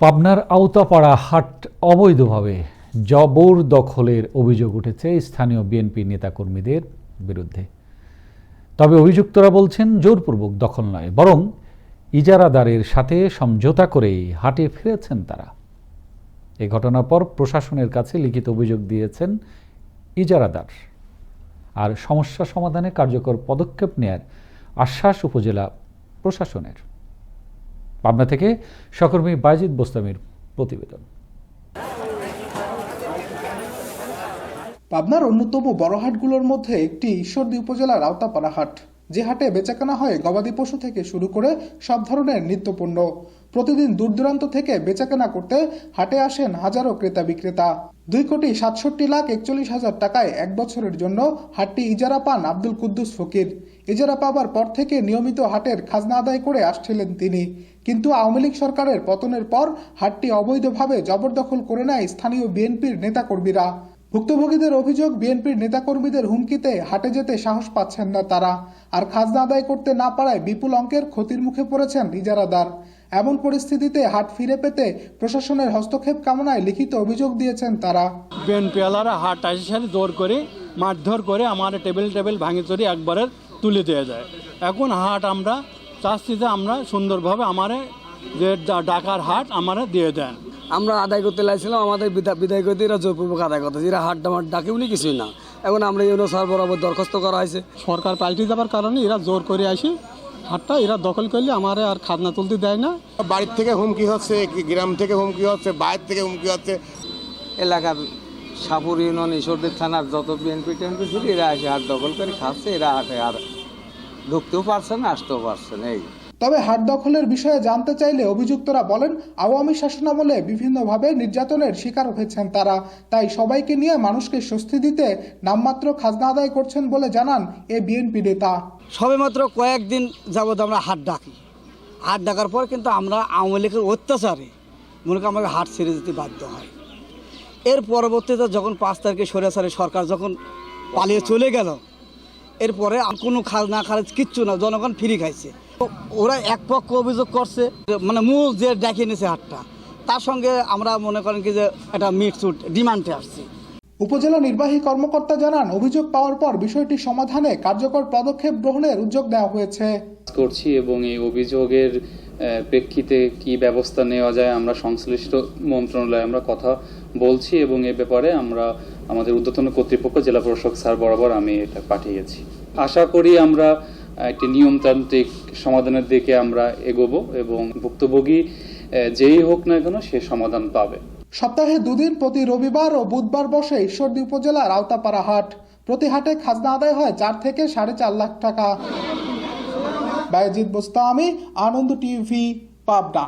পাবনার আওতাপাড়া হাট অবৈধভাবে জবর দখলের অভিযোগ উঠেছে স্থানীয় বিএনপি নেতাকর্মীদের বিরুদ্ধে। তবে অভিযুক্তরা বলছেন, জোরপূর্বক দখল নয়, বরং ইজারাদারের সাথে সমঝোতা করেই হাটে ফিরেছেন তারা। এ ঘটনার পর প্রশাসনের কাছে লিখিত অভিযোগ দিয়েছেন ইজারাদার। আর সমস্যা সমাধানে কার্যকর পদক্ষেপ নেয়ার আশ্বাস উপজেলা প্রশাসনের। পাবনা থেকে সহকর্মী বাইজিদ বোস্তামির প্রতিবেদন। পাবনার অন্যতম বড় হাটগুলোর মধ্যে একটি ঈশ্বরদী উপজেলার আওতাপাড়া হাট। যে হাটে বেচাকেনা হয় গবাদি পশু থেকে শুরু করে সব ধরনের নিত্যপণ্য। প্রতিদিন দূর দূরান্ত থেকে বেচাকেনা করতে হাটে আসেন হাজারো ক্রেতা বিক্রেতা। দুই কোটি সাতষট্টি লাখ একচল্লিশ হাজার টাকায় এক বছরের জন্য হাটটি ইজারা পান আব্দুল কুদ্দুস ফকির। ইজারা পাবার পর থেকে নিয়মিত হাটের খাজনা আদায় করে আসছিলেন তিনি। কিন্তু আওয়ামী লীগ সরকারের পতনের পর হাটটি অবৈধভাবে জবরদখল করে নেয় স্থানীয় বিএনপির নেতাকর্মীরা। ভুক্তভোগীদের অভিযোগ, বিএনপির নেতাকর্মীদের হুমকিতে হাটে যেতে সাহস পাচ্ছেন না তারা। আর খাজনা আদায় করতে না পারায় বিপুল অঙ্কের ক্ষতির মুখে পড়েছেন ইজারাদার। এমন পরিস্থিতিতে হাট ফিরে পেতে প্রশাসনের হস্তক্ষেপ কামনায় লিখিত অভিযোগ দিয়েছেন তারা। বিএনপিওয়ালারা হাট আসি সাথে জোর করে মারধর করে আমার টেবিল টেবিল ভাঙে চড়ি একবারে তুলে দেওয়া যায়। এখন হাট আমরা চাচ্ছি যে আমরা সুন্দরভাবে আমারে যে ডাকার হাট আমারে দিয়ে দেন। আমরা আদায় করতে লাগছিলাম আমাদের বিদা- বিদায় করতে এরা জোরপূর্বক আদায় করতে এরা হাট ডামার ডাকে উনি কিছুই না। এখন আমরা ইউনো সার বরাবর দরখাস্ত করা হয়েছে। সরকার পাল্টে যাবার কারণে এরা জোর করে আসি হাটটা এরা দখল করলে আমার আর খাজনা তুলতে দেয় না। বাড়ির থেকে হুমকি হচ্ছে কি গ্রাম থেকে হুমকি হচ্ছে বাইরের থেকে হুমকি হচ্ছে। এলাকার সাপুর ইউনিয়ন ঈশ্বরদের থানার যত বিএনপি টেনপি ছিল এরা এসে হাট দখল করে খাচ্ছে এরা হাটে আর ঢুকতেও পারছে না আসতেও পারছে না এই। তবে হাট দখলের বিষয়ে জানতে চাইলে অভিযুক্তরা বলেন, আওয়ামী শাসনামলে বিভিন্নভাবে নির্যাতনের শিকার হয়েছেন তারা। তাই সবাইকে নিয়ে মানুষকে স্বস্তি দিতে নামমাত্র খাজনা আদায় করছেন বলে জানান এ বিএনপি নেতা। সবেমাত্র কয়েকদিন যাবৎ আমরা হাট ডাকি। হাট ডাকার পর কিন্তু আমরা আওয়ামী লীগের অত্যাচারে মনে করি আমাকে হাট ছেড়ে যেতে বাধ্য হয়। এর পরবর্তীতে যখন পাঁচ তারিখে সরেসারে সরকার যখন পালিয়ে চলে গেল, এরপরে কোনো খাজনা খারাজ কিচ্ছু না, জনগণ ফ্রি খাইছে। ওরা এক পক্ষ অভিযোগ করছে মানে মূল যে ডেকে নিয়েছে হাটটা তার সঙ্গে আমরা মনে করেন কি যে একটা মিটসুট ডিমান্ডে আসছি। উপজেলা নির্বাহী কর্মকর্তা জানান অভিযোগ পাওয়ার পর বিষয়টি সমাধানে কার্যকর পদক্ষেপ গ্রহণের উদ্যোগ নেওয়া হয়েছে। করছি এবং এই অভিযোগের প্রেক্ষিতে কি ব্যবস্থা নেওয়া যায় আমরা সংশ্লিষ্ট মন্ত্রণালয়ে আমরা কথা বলছি এবং এ ব্যাপারে আমরা আমাদের ঊর্ধ্বতন কর্তৃপক্ষ জেলা প্রশাসক স্যার বরাবর আমি এটা পাঠিয়েছি। আশা করি আমরা একটি নিয়মতান্ত্রিক সমাধানের দিকে আমরা এগোবো এবং ভুক্তভোগী যেই হোক না কেন সে সমাধান পাবে। সপ্তাহে দুদিন প্রতি রবিবার ও বুধবার বসে ঈশ্বরদী উপজেলার আওতাপাড়া হাট। প্রতি হাটে খাজনা আদায় হয় চার থেকে সাড়ে চার লাখ টাকা। বায়জিৎ বোস্তামি আনন্দ টিভি, পাবনা।